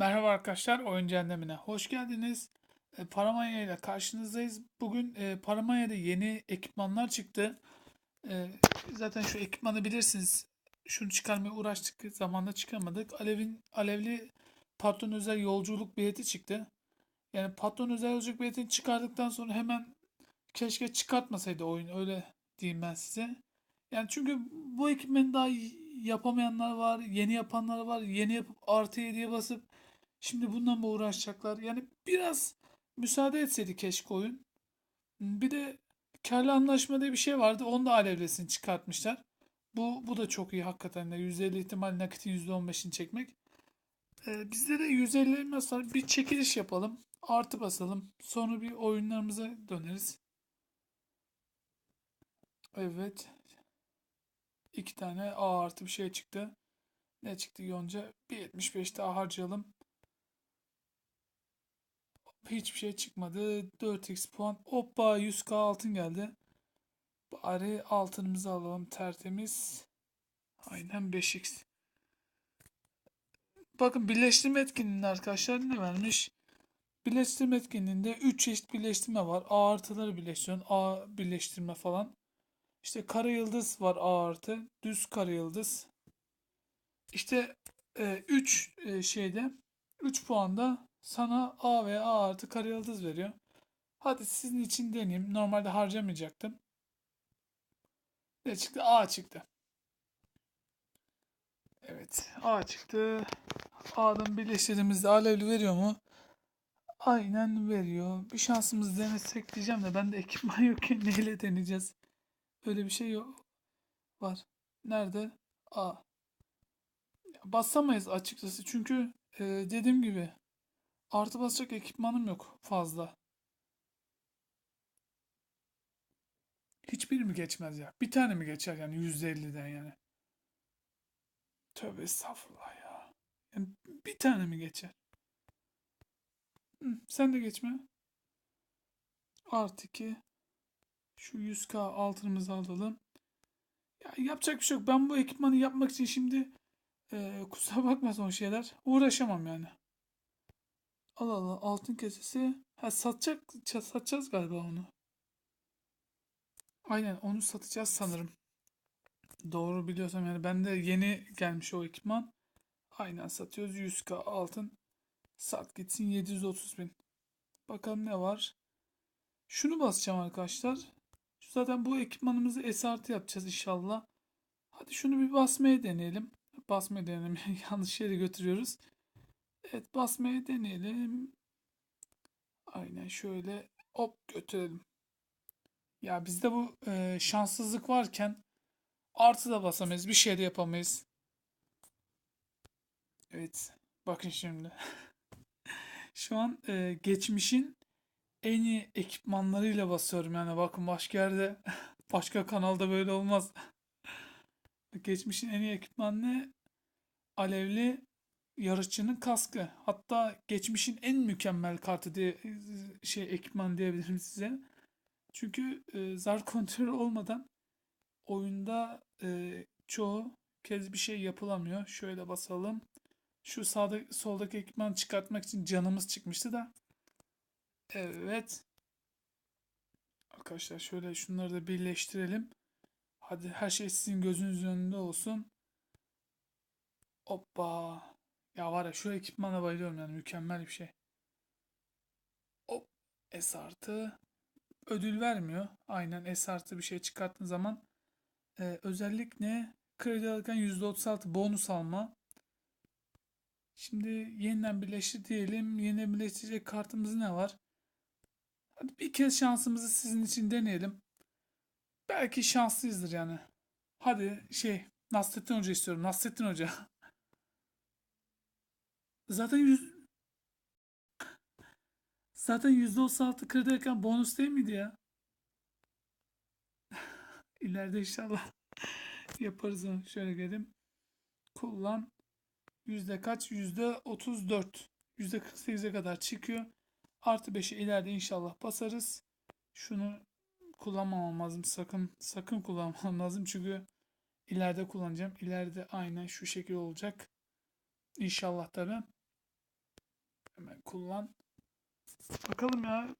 Merhaba arkadaşlar, Oyun Cehennemine hoş geldiniz. E, Paramanya ile karşınızdayız. Bugün e, Paramanya'da yeni ekipmanlar çıktı. E, zaten şu ekipmanı bilirsiniz. Şunu çıkarmaya uğraştık, zamanda çıkamadık. Alev'in Alevli patron özel yolculuk bileti çıktı. Yani patron özel yolculuk biletini çıkardıktan sonra hemen keşke çıkartmasaydı oyun öyle diyeyim ben size. Yani çünkü bu ekipmanı daha yapamayanlar var, yeni yapanlar var. Yeni yapıp artı 7'ye basıp Şimdi bundan mı uğraşacaklar? Yani biraz müsaade etseydi keşke oyun. Bir de karlı anlaşma diye bir şey vardı. Onu da alevlesini çıkartmışlar. Bu, bu da çok iyi hakikaten de. %50 ihtimal nakitin %15'ini çekmek. Ee, bizde de 150 mesela bir çekiliş yapalım. Artı basalım. Sonra bir oyunlarımıza döneriz. Evet. İki tane A artı bir şey çıktı. Ne çıktı Yonca? Bir 75 daha harcayalım. Hiçbir şey çıkmadı. 4x puan. Hoppa 100k altın geldi. Bari altınımızı alalım tertemiz. Aynen 5x. Bakın birleştirme etkinliğinde arkadaşlar ne vermiş? Birleştirme etkinliğinde 3 çeşit birleştirme var. A artıları birleştiriyorsun. A birleştirme falan. İşte kara yıldız var A artı. Düz kara yıldız. İşte 3 şeyde 3 puanda sana A ve A artı kare yıldız veriyor. Hadi sizin için deneyeyim. Normalde harcamayacaktım. Ne çıktı? A çıktı. Evet. A çıktı. A'dan birleştirdiğimizde alevli veriyor mu? Aynen veriyor. Bir şansımız denesek diyeceğim de ben de ekipman yokken neyle deneyeceğiz? Öyle bir şey yok. Var. Nerede? A. Basamayız açıkçası çünkü e, dediğim gibi artı basacak ekipmanım yok fazla. Hiçbiri mi geçmez ya? Bir tane mi geçer yani %50'den yani? Tövbe estağfurullah ya. Yani bir tane mi geçer? Hı, sen de geçme. Artı 2. Şu 100k altınımızı alalım. Ya yapacak bir şey yok. Ben bu ekipmanı yapmak için şimdi e, kusura bakma son şeyler. Uğraşamam yani. Allah Allah altın kesesi. Ha satacak satacağız galiba onu. Aynen onu satacağız sanırım. Doğru biliyorsam yani ben de yeni gelmiş o ekipman. Aynen satıyoruz 100k altın. Sat gitsin 730 bin. Bakalım ne var. Şunu basacağım arkadaşlar. Zaten bu ekipmanımızı S artı yapacağız inşallah. Hadi şunu bir basmaya deneyelim. Basmaya deneyelim. Yanlış yere götürüyoruz. Evet basmaya deneyelim. Aynen şöyle hop götürelim. Ya bizde bu e, şanssızlık varken artı da basamayız. Bir şey de yapamayız. Evet. Bakın şimdi. Şu an e, geçmişin en iyi ekipmanlarıyla basıyorum. Yani bakın başka yerde başka kanalda böyle olmaz. Geçmişin en iyi ekipmanı ne? Alevli yarışçının kaskı. Hatta geçmişin en mükemmel kartı diye şey ekipman diyebilirim size. Çünkü e, zar kontrol olmadan oyunda e, çoğu kez bir şey yapılamıyor. Şöyle basalım. Şu sağda soldaki ekipman çıkartmak için canımız çıkmıştı da. Evet. Arkadaşlar şöyle şunları da birleştirelim. Hadi her şey sizin gözünüzün önünde olsun. Hoppa. Ya var ya şu ekipmana bayılıyorum yani mükemmel bir şey. Hop. S artı. Ödül vermiyor. Aynen S artı bir şey çıkarttığın zaman. Ee, özellik ne? Kredi alırken %36 bonus alma. Şimdi yeniden birleştir diyelim. Yeniden birleştirecek kartımız ne var? Hadi bir kez şansımızı sizin için deneyelim. Belki şanslıyızdır yani. Hadi şey Nasrettin Hoca istiyorum. Nasrettin Hoca. Zaten yüz... Zaten %36 kredi ekran bonus değil miydi ya? İleride inşallah yaparız onu. Şöyle gelin. Kullan. Yüzde kaç? Yüzde 34. Yüzde 48'e kadar çıkıyor. Artı 5'i ileride inşallah basarız. Şunu kullanmamam lazım. Sakın sakın kullanmam lazım. Çünkü ileride kullanacağım. İleride aynen şu şekil olacak. İnşallah tabi. Kullan. Bakalım ya.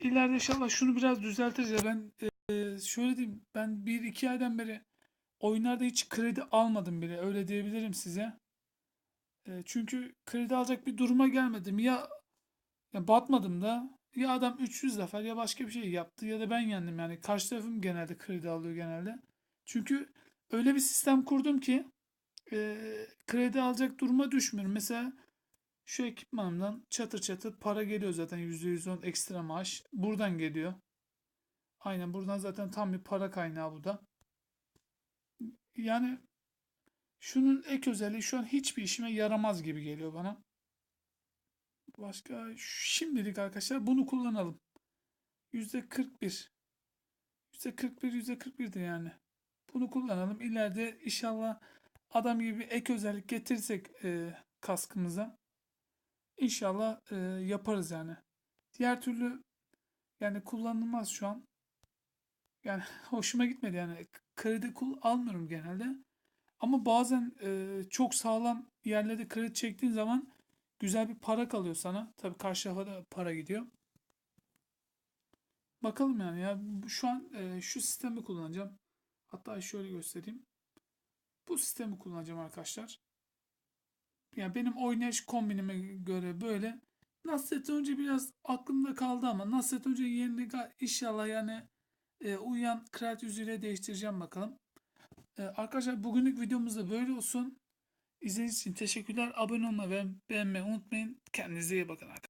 İleride inşallah şunu biraz düzeltiriz ya. Ben e, şöyle diyeyim. Ben bir iki aydan beri oyunlarda hiç kredi almadım bile. Öyle diyebilirim size. E, çünkü kredi alacak bir duruma gelmedim. Ya, ya batmadım da ya adam 300 zafer ya başka bir şey yaptı ya da ben yendim. Yani karşı tarafım genelde kredi alıyor genelde. Çünkü öyle bir sistem kurdum ki e, kredi alacak duruma düşmüyorum. Mesela şu ekipmanımdan çatır çatır para geliyor zaten %110 ekstra maaş. Buradan geliyor. Aynen buradan zaten tam bir para kaynağı bu da. Yani şunun ek özelliği şu an hiçbir işime yaramaz gibi geliyor bana. Başka şimdilik arkadaşlar bunu kullanalım. %41. %41 %41'di yani. Bunu kullanalım. İleride inşallah adam gibi ek özellik getirirsek e, kaskımıza İnşallah e, yaparız yani. Diğer türlü yani kullanılmaz şu an. Yani hoşuma gitmedi yani. Kredi kul almıyorum genelde. Ama bazen e, çok sağlam yerlerde kredi çektiğin zaman güzel bir para kalıyor sana. Tabii karşı tarafa da para gidiyor. Bakalım yani ya şu an e, şu sistemi kullanacağım. Hatta şöyle göstereyim. Bu sistemi kullanacağım arkadaşlar. Yani benim oynayış kombinime göre böyle. Nasrettin önce biraz aklımda kaldı ama Nasrettin önce yerini inşallah yani e, uyan kraliyet yüzüyle değiştireceğim bakalım. E, arkadaşlar bugünlük videomuz da böyle olsun. İzlediğiniz için teşekkürler. Abone olmayı ve beğenmeyi unutmayın. Kendinize iyi bakın arkadaşlar.